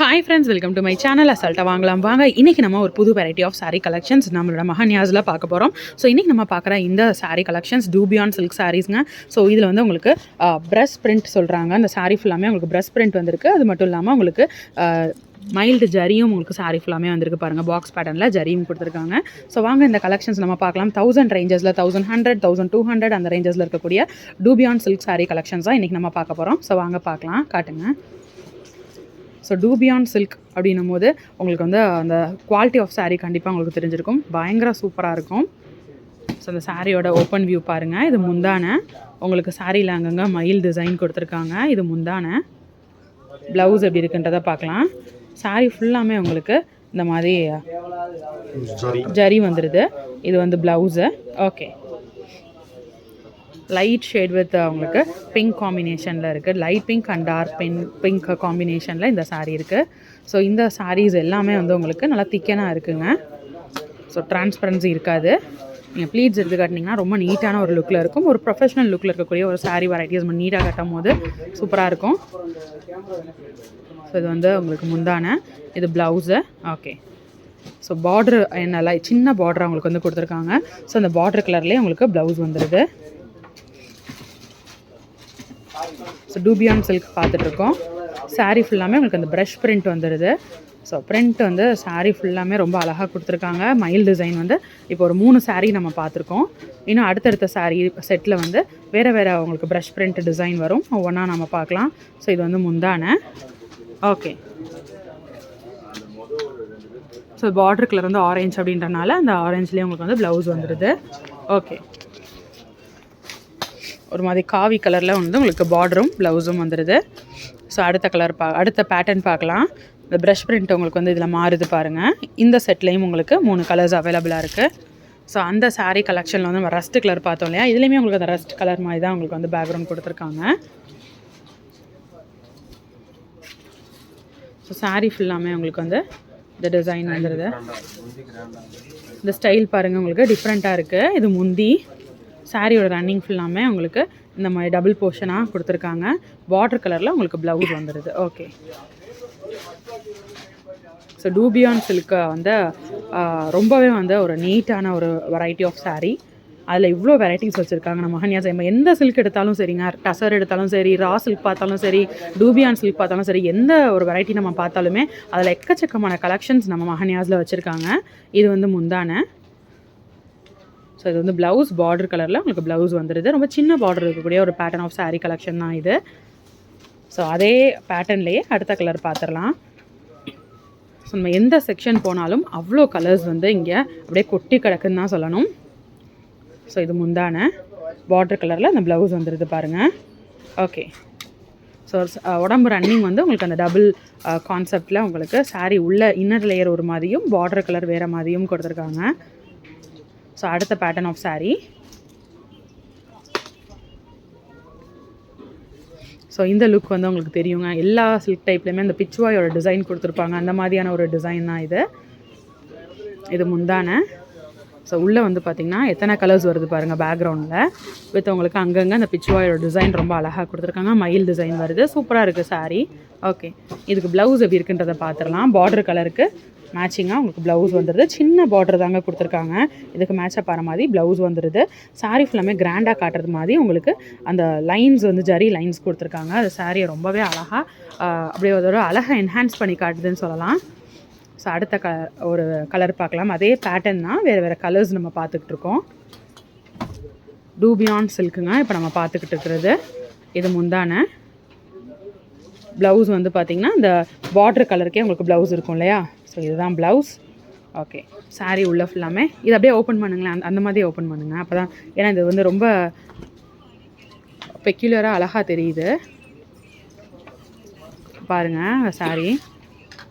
Hi friends welcome to my channel அசால்ட்டாக வாங்கலாம். வாங்க இன்றைக்கி நம்ம ஒரு புது வெரைட்டி ஆஃப் சாரீ கலெக்ஷன்ஸ் நம்மளோட மகன்யாஸில் பார்க்க போகிறோம் ஸோ இன்றைக்கி நம்ம பார்க்குற இந்த சாரீ கலெக்ஷன்ஸ் டூபியான் சில்க் சாரீஸ்ங்க ஸோ இதில் வந்து உங்களுக்கு ப்ரெஸ் பிரிண்ட் சொல்கிறாங்க அந்த சாரீ ஃபுல்லாமே உங்களுக்கு ப்ரெஸ் பிரிண்ட் வந்திருக்கு. அது மட்டும் இல்லாமல் உங்களுக்கு மைல்டு ஜரியும் உங்களுக்கு சாரி ஃபுல்லாமே வந்திருக்கு பாருங்கள் பாக்ஸ் பேட்டர்னில் ஜரியும் கொடுத்துருக்காங்க. ஸோ வாங்க இந்த கலெக்ஷன்ஸ் நம்ம பார்க்கலாம். Thousand ரேஞ்சஸில் thousand hundred thousand two hundred அந்த ரேஞ்சஸில் இருக்கக்கூடிய டூபியான் சில்க் சாரி கலெக்ஷன்ஸாக இன்றைக்கி நம்ம பார்க்க போகிறோம் ஸோ வாங்க பார்க்கலாம். காட்டுங்க. ஸோ டூபியான் சில்க் அப்படின்னும் போது உங்களுக்கு வந்து அந்த குவாலிட்டி ஆஃப் saree கண்டிப்பாக உங்களுக்கு தெரிஞ்சிருக்கும். பயங்கர சூப்பராக இருக்கும். ஸோ அந்த சாரியோட ஓப்பன் வியூ பாருங்கள் இது முந்தான. உங்களுக்கு சாரியில் அங்கங்கே மயில் டிசைன் கொடுத்துருக்காங்க. இது முந்தான. ப்ளவுஸ் எப்படி இருக்குன்றதை பார்க்கலாம். Saree ஃபுல்லாமே உங்களுக்கு இந்த மாதிரி ஜரி வந்துடுது இது வந்து blouse okay light shade with அவங்களுக்கு பிங்க் காம்பினேஷனில் இருக்குது light pink and dark pink pink காம்பினேஷனில் இந்த சாரீ இருக்குது ஸோ இந்த சாரீஸ் எல்லாமே வந்து உங்களுக்கு நல்லா திக்கனாக இருக்குங்க. ஸோ டிரான்ஸ்பரன்சி இருக்காது. நீங்கள் ப்ளீட்ஸ் எடுத்து காட்டினீங்கன்னா ரொம்ப நீட்டான ஒரு லுக்கில் இருக்கும். ஒரு ப்ரொஃபஷனல் லுக்கில் இருக்கக்கூடிய ஒரு சாரீ வெரைட்டிஸ் நம்ம நீட்டாக கட்டும் போது சூப்பராக இருக்கும். ஸோ இது வந்து உங்களுக்கு முந்தான. இது ப்ளவுஸு ஓகே ஸோ பார்டர் என்ன சின்ன பார்டர் அவங்களுக்கு வந்து கொடுத்துருக்காங்க. ஸோ அந்த பார்டர் கலர்லேயே உங்களுக்கு ப்ளவுஸ் வந்துடுது ஸோ டூபியான் சில்க் பார்த்துட்ருக்கோம். சாரீ ஃபுல்லாமே உங்களுக்கு அந்த ப்ரஷ் பிரிண்ட் வந்துடுது ஸோ பிரிண்ட் வந்து சாரீ ஃபுல்லாமே ரொம்ப அழகாக கொடுத்துருக்காங்க. மயில் டிசைன் வந்து இப்போ ஒரு மூணு சாரீ நம்ம பார்த்துருக்கோம். இன்னும் அடுத்தடுத்த சாரீ செட்டில் வந்து வேறு வேறு உங்களுக்கு ப்ரஷ் பிரிண்ட் டிசைன் வரும். ஒவ்வொன்றா நம்ம பார்க்கலாம். ஸோ இது வந்து முந்தான. ஓகே ஸோ பார்டர் கலர் வந்து ஆரேஞ்ச் அப்படின்றனால அந்த ஆரஞ்சுலேயே உங்களுக்கு வந்து ப்ளவுஸ் வந்துடுது ஓகே ஒரு மாதிரி காவி கலரில் வந்து உங்களுக்கு பார்டரும் ப்ளவுஸும் வந்துடுது ஸோ அடுத்த கலர் பா அடுத்த பேட்டர்ன் பார்க்கலாம். இந்த ப்ரஷ் பிரிண்ட் உங்களுக்கு வந்து இதில் மாறுது பாருங்கள் இந்த செட்லேயும் உங்களுக்கு மூணு கலர்ஸ் அவைலபிளாக இருக்குது ஸோ அந்த saree கலெக்ஷனில் வந்து நம்ம ரஸ்ட் கலர் பார்த்தோம் இல்லையா? இதுலேயுமே உங்களுக்கு அந்த ரஸ்ட் கலர் மாதிரி தான் உங்களுக்கு வந்து பேக்ரவுண்ட் கொடுத்துருக்காங்க. ஸோ saree ஃபுல்லாமே உங்களுக்கு வந்து இந்த டிசைன் வந்துடுது இந்த ஸ்டைல் பாருங்கள் உங்களுக்கு டிஃப்ரெண்ட்டாக இருக்குது இது முந்தி. சாரியோட ரன்னிங் ஃபுல்லாமே உங்களுக்கு இந்த மாதிரி டபுள் போர்ஷனாக கொடுத்துருக்காங்க. பார்டர் கலரில் உங்களுக்கு ப்ளவுஸ் வந்துடுது ஓகே ஸோ டூபியான் சில்க்கு வந்து ரொம்பவே வந்து ஒரு நீட்டான ஒரு வெரைட்டி ஆஃப் சாரீ அதில் இவ்வளோ வெரைட்டிஸ் வச்சுருக்காங்க. நம்ம மகன்யா நம்ம எந்த சில்க் எடுத்தாலும் சரிங்க டசர் எடுத்தாலும் சரி ரா சில்க் பார்த்தாலும் சரி டூபியான் சில்க் பார்த்தாலும் சரி எந்த ஒரு வெரைட்டி நம்ம பார்த்தாலுமே அதில் எக்கச்சக்கமான கலெக்ஷன்ஸ் நம்ம மகன்யாஸில் வச்சுருக்காங்க. இது வந்து முந்தான. ஸோ இது வந்து ப்ளவுஸ் பார்டர் கலரில் உங்களுக்கு ப்ளவுஸ் வந்துடுது ரொம்ப சின்ன பார்டர் இருக்கக்கூடிய ஒரு பேட்டர்ன் ஆஃப் சாரீ கலெக்ஷன் தான் இது. ஸோ அதே பேட்டர்ன்லேயே அடுத்த கலர் பார்த்துடலாம் ஸோ நம்ம எந்த செக்ஷன் போனாலும் அவ்வளோ கலர்ஸ் வந்து இங்கே அப்படியே கொட்டி கிடக்குன்னு தான் சொல்லணும். ஸோ இது முந்தான பார்டர் கலரில் அந்த ப்ளவுஸ் வந்துடுது பாருங்கள் ஓகே ஸோ உடம்பு ரன்னிங் வந்து உங்களுக்கு அந்த டபுள் கான்செப்டில் உங்களுக்கு சாரீ உள்ள இன்னர் லேயர் ஒரு மாதிரியும் பார்டர் கலர் வேறு மாதிரியும் கொடுத்துருக்காங்க. ஸோ அடுத்த பேட்டர்ன் ஆஃப் சாரீ ஸோ இந்த லுக் வந்து உங்களுக்கு தெரியுங்க. எல்லா சில்க் டைப்லையுமே அந்த பிச்சுவாயோட டிசைன் கொடுத்துருப்பாங்க. அந்த மாதிரியான ஒரு டிசைன் தான் இது. இது முந்தான. ஸோ உள்ளே வந்து பார்த்திங்கன்னா எத்தனை கலர்ஸ் வருது பாருங்கள் பேக்ரவுண்டில் வித் உங்களுக்கு அங்கங்கே அந்த பிச்சுவாயோட டிசைன் ரொம்ப அழகாக கொடுத்துருக்காங்க. மயில் டிசைன் வருது. சூப்பராக இருக்குது சாரீ ஓகே இதுக்கு ப்ளவுஸ் எப்படி இருக்குன்றதை பார்த்துடலாம். பார்டர் கலருக்கு மேட்சிங்காக உங்களுக்கு ப்ளவுஸ் வந்துடுது சின்ன பார்டர் தாங்க கொடுத்துருக்காங்க. இதுக்கு மேட்சப் ஆகிற மாதிரி ப்ளவுஸ் வந்துடுது சாரீ ஃபுல்லாமே கிராண்டாக காட்டுறது மாதிரி உங்களுக்கு அந்த லைன்ஸ் வந்து ஜரி லைன்ஸ் கொடுத்துருக்காங்க. அது சாரியை ரொம்பவே அழகாக அப்படியே அதோட அழகாக என்ஹான்ஸ் பண்ணி காட்டுதுன்னு சொல்லலாம். ஸோ அடுத்த க ஒரு கலர் பார்க்கலாம். அதே பேட்டர்ன் தான் வேறு வேறு கலர்ஸ் நம்ம பார்த்துக்கிட்டு இருக்கோம். டூபியான் சில்க்குங்க இப்போ நம்ம பார்த்துக்கிட்டு இருக்கிறது. இது முந்தான. ப்ளவுஸ் வந்து பார்த்திங்கன்னா இந்த பார்டர் கலருக்கே உங்களுக்கு ப்ளவுஸ் இருக்கும் இல்லையா? ஸோ இதுதான் ப்ளவுஸ் ஓகே சாரீ உள்ள ஃபுல்லாமே இது அப்படியே ஓப்பன் பண்ணுங்களேன். அந்த அந்த மாதிரி ஓப்பன் பண்ணுங்கள் அப்போ தான் ஏன்னா இது வந்து ரொம்ப பெக்யூலராக அழகாக தெரியுது. பாருங்கள் saree.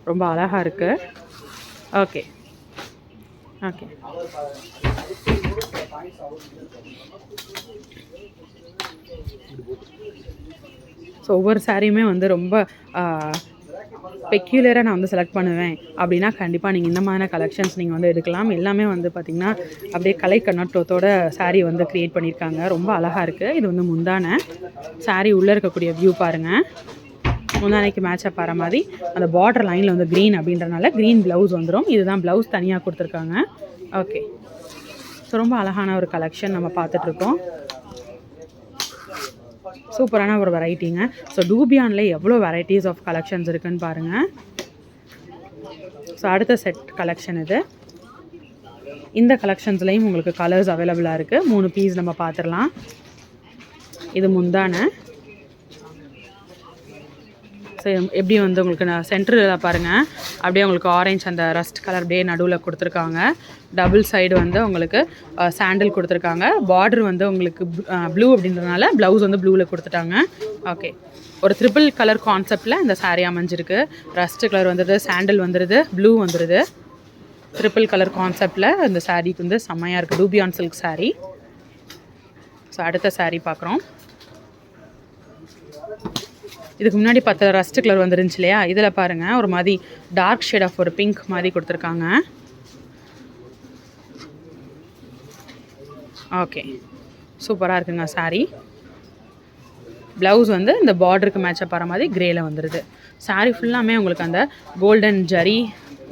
ரொம்ப அழகாக இருக்குது ஓகே ஓகே ஸோ ஒவ்வொரு சாரியுமே வந்து ரொம்ப பெக்யூலராக நான் வந்து செலக்ட் பண்ணுவேன். அப்படின்னா கண்டிப்பாக நீங்கள் இந்த மாதிரியான கலெக்ஷன்ஸ் நீங்கள் வந்து எடுக்கலாம். எல்லாமே வந்து பார்த்திங்கன்னா அப்படியே கலை கண்ணோட்டத்தோட சாரீ வந்து க்ரியேட் பண்ணியிருக்காங்க. ரொம்ப அழகாக இருக்குது இது வந்து முந்தான. சாரீ உள்ளே இருக்கக்கூடிய வியூ பாருங்கள் முந்தானைக்கு மேட்சப் ஆகிற மாதிரி. அந்த பார்டர் லைனில் வந்து க்ரீன் அப்படின்றனால க்ரீன் ப்ளவுஸ் வந்துடும் இதுதான் ப்ளவுஸ் தனியாக கொடுத்துருக்காங்க. ஓகே ஸோ ரொம்ப அழகான ஒரு கலெக்ஷன் நம்ம பார்த்துட்ருக்கோம் சூப்பரான ஒரு வெரைட்டிங்க ஸோ டூபியானில் எவ்வளோ வெரைட்டிஸ் ஆஃப் கலெக்ஷன்ஸ் இருக்குன்னு பாருங்கள் ஸோ அடுத்த செட் கலெக்ஷன் இது. இந்த கலெக்ஷன்ஸ்லேயும் உங்களுக்கு கலர்ஸ் அவைலபிளாக இருக்குது மூணு பீஸ் நம்ம பார்த்துடலாம். இது முந்தான. எப்படி வந்து உங்களுக்கு நான் சென்டரில் பாருங்கள் அப்படியே உங்களுக்கு ஆரஞ்சு அந்த ரஸ்ட் கலர் அப்படியே நடுவில் கொடுத்துருக்காங்க. டபுள் சைடு வந்து உங்களுக்கு சாண்டில் கொடுத்துருக்காங்க. பார்டர் வந்து உங்களுக்கு ப்ளூ அப்படின்றதுனால ப்ளவுஸ் வந்து ப்ளூவில் கொடுத்துட்டாங்க. ஓகே ஒரு ட்ரிபிள் கலர் கான்செப்டில் இந்த சாரீ அமைஞ்சிருக்கு. ரஸ்ட் கலர் வந்துடுது சாண்டில் வந்துடுது ப்ளூ வந்துடுது ட்ரிபிள் கலர் கான்செப்டில் இந்த சாரீக்கு வந்து செம்மையாக இருக்குது டூபியான் சில்க் சாரீ ஸோ அடுத்த சாரீ பார்க்குறோம். இதுக்கு முன்னாடி பார்த்த ரஸ்ட் கலர் வந்துருந்துச்சு இல்லையா? இதில் பாருங்கள் ஒரு மாதிரி டார்க் ஷேட் ஆஃப் ஒரு பிங்க் மாதிரி கொடுத்துருக்காங்க. ஓகே சூப்பராக இருக்குங்க சாரீ ப்ளவுஸ் வந்து இந்த பார்டருக்கு மேட்சப் ஆகிற மாதிரி கிரேல வந்துடுது சாரீ ஃபுல்லாமே உங்களுக்கு அந்த கோல்டன் ஜரி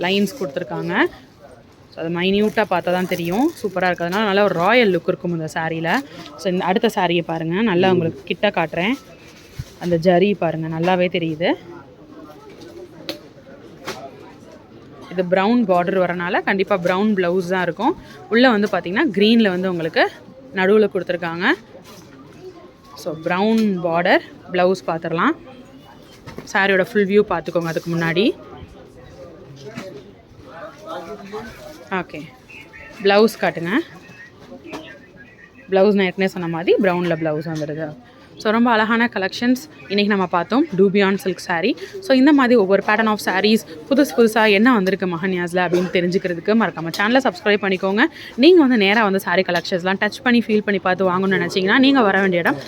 லைன்ஸ் கொடுத்துருக்காங்க. ஸோ அது மைன்யூட்டாக பார்த்தா தான் தெரியும். சூப்பராக இருக்கிறதுனால நல்லா ஒரு ராயல் லுக் இருக்கும் இந்த சாரியில் ஸோ இந்த அடுத்த சாரியை பாருங்கள் நல்லா உங்களுக்கு கிட்ட காட்டுறேன். அந்த ஜரி பாருங்கள் நல்லாவே தெரியுது. இது ப்ரௌன் பார்டர் வரனால கண்டிப்பாக ப்ரௌன் ப்ளவுஸ் தான் இருக்கும். உள்ளே வந்து பார்த்திங்கன்னா க்ரீனில் வந்து உங்களுக்கு நடுவில் கொடுத்துருக்காங்க. ஸோ ப்ரௌன் பார்டர் ப்ளவுஸ் பார்த்துடலாம் சாரியோட ஃபுல் வியூ பார்த்துக்கோங்க அதுக்கு முன்னாடி. ஓகே ப்ளவுஸ் காட்டுங்க. ப்ளவுஸ் நான் ஏற்கனவே சொன்ன மாதிரி ப்ரௌனில் ப்ளவுஸ் வந்துடுது ஸோ ரொம்ப அழகான கலெக்ஷன்ஸ் இன்றைக்கி நம்ம பார்த்தோம். டூபியான் சில்க் சாரீ ஸோ இந்த மாதிரி ஒவ்வொரு பேட்டர்ன் ஆஃப் சாரீஸ் புதுசு புதுசாக என்ன வந்திருக்கு மஹன்யாஸில் அப்படின்னு தெரிஞ்சுக்கிறதுக்கு மறக்காமல் சேனலை சப்ஸ்கிரைப் பண்ணிக்கோங்க. நீங்கள் வந்து நேராக வந்து சாரீ கலெக்ஷன்ஸ்லாம் டச் பண்ணி ஃபீல் பண்ணி பார்த்து வாங்கணும்னு நினச்சிங்கன்னா நீங்கள் வர வேண்டிய இடம்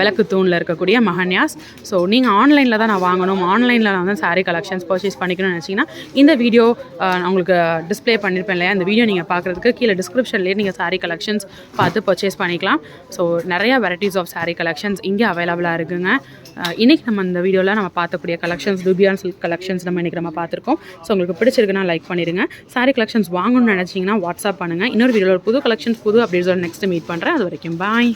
விளக்கு தூணில் இருக்கக்கூடிய மஹன்யாஸ் ஸோ நீங்கள் ஆன்லைனில் தான் நான் வாங்கணும். ஆன்லைனில் நான் வந்து சாரீ கலெக்ஷன்ஸ் பர்ச்சேஸ் பண்ணிக்கணும்னு நினச்சிங்கன்னா இந்த வீடியோ நான் உங்களுக்கு டிஸ்ப்ளே பண்ணியிருப்பேன் இல்லையா? இந்த வீடியோ நீங்கள் பார்க்குறதுக்கு கீழே டிஸ்கிரிப்ஷன்லேயே நீங்கள் சாரீ கலெக்ஷன்ஸ் பார்த்து பர்ச்சேஸ் பண்ணிக்கலாம். ஸோ நிறைய வெரைட்டிஸ் ஆஃப் சாரீ கலெக்ஷன்ஸ் இங்கே அவைலபிளாக இருக்குங்க. இன்றைக்கி இன்னைக்கு நம்ம இந்த வீடியோவில் நம்ம பார்க்கக்கூடிய கலெக்ஷன்ஸ் டூபியான் சில்க் கலெக்ஷன்ஸ் நம்ம இன்றைக்கி நம்ம பார்த்துருக்கோம். ஸோ உங்களுக்கு பிடிச்சிருக்குன்னா லைக் பண்ணிடுங்க. சாரி கலெக்ஷன்ஸ் வாங்கணும்னு நினச்சிங்கன்னா வாட்ஸ்அப் பண்ணுங்கள் இன்னொரு வீடியோவில் ஒரு புது கலெக்ஷன்ஸ் புது அப்டேட்ஸோட நெக்ஸ்ட் மீட் பண்ணுறேன் அது வரைக்கும் பாய்